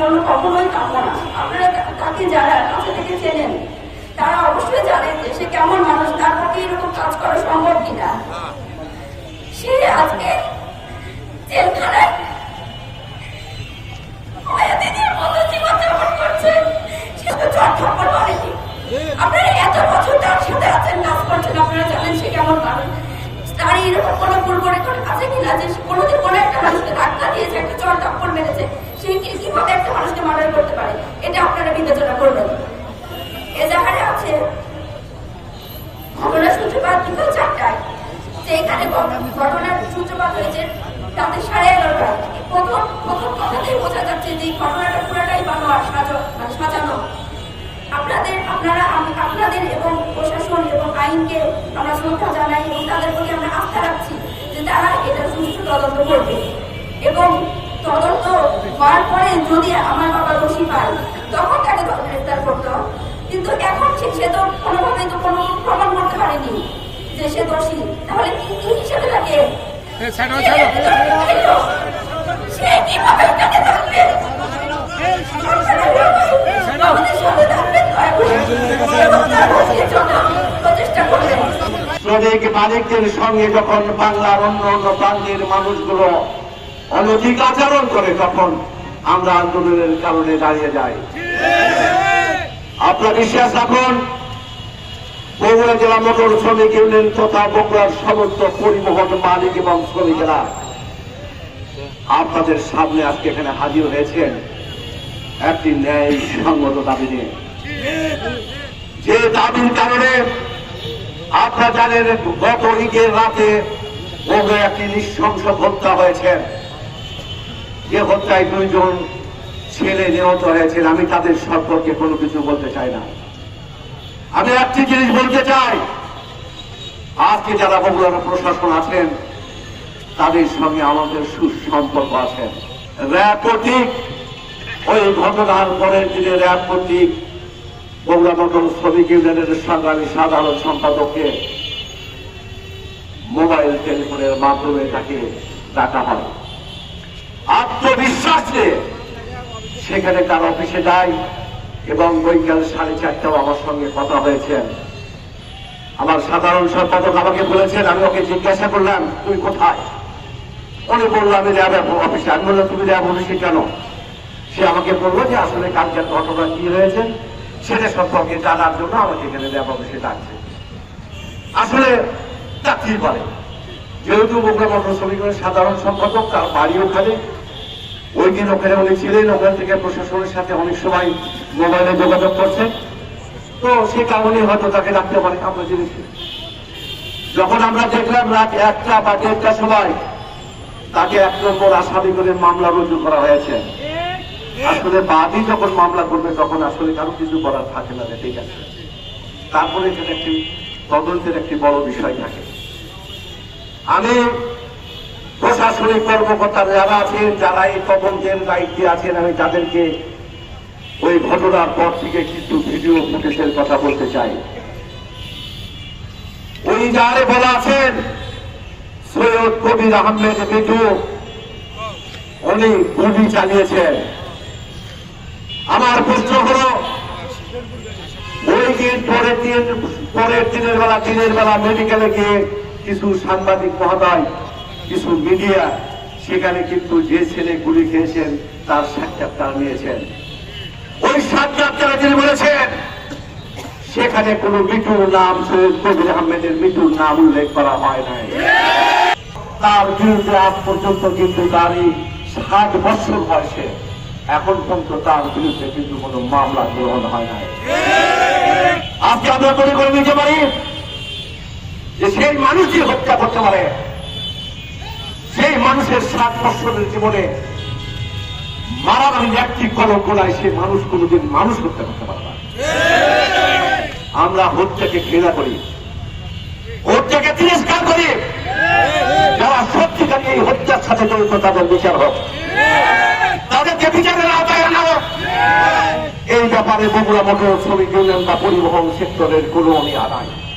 জন্য কখনোই কাম্য না। আপনারা কাকে যারা কাছে থেকে চেনেন। তারা অবশ্যই জানেন যে সে কেমন মানুষ, তার কি এরকম কাজ করে সূত্রপাত বিকাল চারটায়। এখানে ঘটনার সূত্রপাত হয়েছে রাতে সাড়ে এগারোটায় প্রথম প্রথম কথাতেই বোঝা যাচ্ছে যে ঘটনাটা পুরাটাই বানোয়া সাজো মানে সাজানো। আপনাদের আপনারা আপনাদের এবং প্রশাসন এবং আইনকে আমরা শ্রদ্ধা জানাই এবং তাদের প্রতি আমরা আস্থা রাখছি যে তারা এটা সুষ্ঠু তদন্ত করবে। এবং তদন্ত হওয়ার পরে যদি আমার বাবা দোষী পায়, তখন তাকে গ্রেফতার করতে হবে। কিন্তু এখন সে তো কোনোভাবেই তো কোনো প্রমাণ পারেনি যে সে দোষী তাহলে কি হিসেবে থাকে সে কীভাবে থাকবে শ্রমিক মালিকদের সঙ্গে যখন বাংলার অন্য অন্য প্রান্তের মানুষগুলো অনৈতিক আচরণ করে তখন আমরা আন্দোলনের কারণে দাঁড়িয়ে যাই। আপনার বিশ্বাস রাখুন বগুড়া জেলা মোটর শ্রমিক ইউনিয়ন তথা বগুড়ার সমস্ত পরিবহন মালিক এবং শ্রমিকেরা আপনাদের সামনে আজকে এখানে হাজির হয়েছেন। একটি ন্যায় সঙ্গত দাবি নিয়ে। যে দাবির কারণে আপনারা জানেন, গত ঈদের রাতে বগুড়া একটি নৃশংস হত্যা হয়েছে। যে হত্যায় দুইজন ছেলে নিহত হয়েছেন। আমি তাদের সম্পর্কে কোনো কিছু বলতে চাই না। আমি একটি জিনিস বলতে চাই। আজকে যারা বগুড়ার প্রশাসন আছেন, তাদের সঙ্গে আমাদের সুসম্পর্ক আছে। কর্তৃক, ওই ঘটনার পরের দিনে কর্তৃক বগুড়া মন্ডল শ্রমিক ইউনিয়নের সংগ্রামী সাধারণ সম্পাদককে মোবাইল টেলিফোনের মাধ্যমে তাকে ডাকা হয়। আত্মবিশ্বাস সেখানে তার অফিসে যায়। এবং বৈকাল সাড়ে চারটাও আমার সঙ্গে কথা হয়েছেন আমার সাধারণ সম্পাদক আমাকে বলেছেন, আমি ওকে জিজ্ঞাসা করলাম, তুই কোথায়? উনি বলল, আমি র্যাব অফিসে আমি বললাম, তুমি র্যাব অফিসে কেন? সে আমাকে বলল যে, আসলে কালকের ঘটনা কি হয়েছে, সেটা সম্পর্কে জানার জন্য আমাকে এখানে র্যাব অফিসে ডাকছে। আসলে ডাকতেই পারে। যেহেতু বগুড়া মোটর শ্রমিকের সাধারণ সম্পাদক, তার বাড়ি ওখানে ওই দিন ওখানে উনি ছিলেন, ওখান থেকে প্রশাসনের সাথে অনেক সময় মোবাইলে যোগাযোগ করছেন তো সে কারণে হয়তো তাকে ডাকতে পারে আমরা জেনেছি। যখন আমরা দেখলাম রাত একটা বা দেড়টার সময় তাকে এক নম্বর আসামি করে মামলা রুজু করা হয়েছে। আসলে বাদী যখন মামলা করবে, তখন আসলে কারও কিছু করার থাকে না ঠিক আছে? তারপরে এখানে একটি তদন্তের একটি বড় বিষয় থাকে। আমি প্রশাসনিক কর্মকর্তা যারা আছেন, যারা এই তদন্তের দায়িত্বে আছেন, আমি তাদেরকে ওই ঘটনার পর থেকে কিছু ভিডিও ফুটেজের কথা বলতে চাই। ওই যারে বলা আছেন, সৈয়দ কবির আহমেদ মিঠু, উনি গুলি চালিয়েছেন। আমার প্রশ্ন হলো, ওই দিন পরের দিন, পরের দিনের বেলা দিনের বেলা মেডিকেলে গিয়ে কিছু সাংবাদিক মহোদয় কিছু মিডিয়া সেখানে কিন্তু যে ছেলে গুলি খেয়েছেন, তার সাক্ষাৎকার নিয়েছেন। ওই সাক্ষাৎকারে তিনি বলেছেন, সেখানে কোন মৃত্যুর নাম সৈয়দ কবির আহমেদের মৃত্যুর নাম উল্লেখ করা হয় নাই। তার বিরুদ্ধে আজ পর্যন্ত কিন্তু তার এই ষাট বছর বয়সে এখন পর্যন্ত তার বিরুদ্ধে কিন্তু কোনো মামলা গ্রহণ হয় নাই। আজকে আমরা তৈরি করে, নিতে পারি যে সেই মানুষই হত্যা করতে পারে। মানুষের ষাট বছরের জীবনে মারামারি একটি কলঙ্ক নাই সেই মানুষ কোনোদিন মানুষ হত্যা করতে পারে না। আমরা হত্যাকে ঘৃণা করি। হত্যাকে তিরস্কার করি। যারা সত্যিকারী এই হত্যার সাথে জড়িত, তাদের বিচার হোক। তাদেরকে বিচারের আওতায় আনা হোক। এই ব্যাপারে বগুড়া মোটর শ্রমিক ইউনিয়ন বা পরিবহন সেক্টরের কোনো অনিয়া নাই।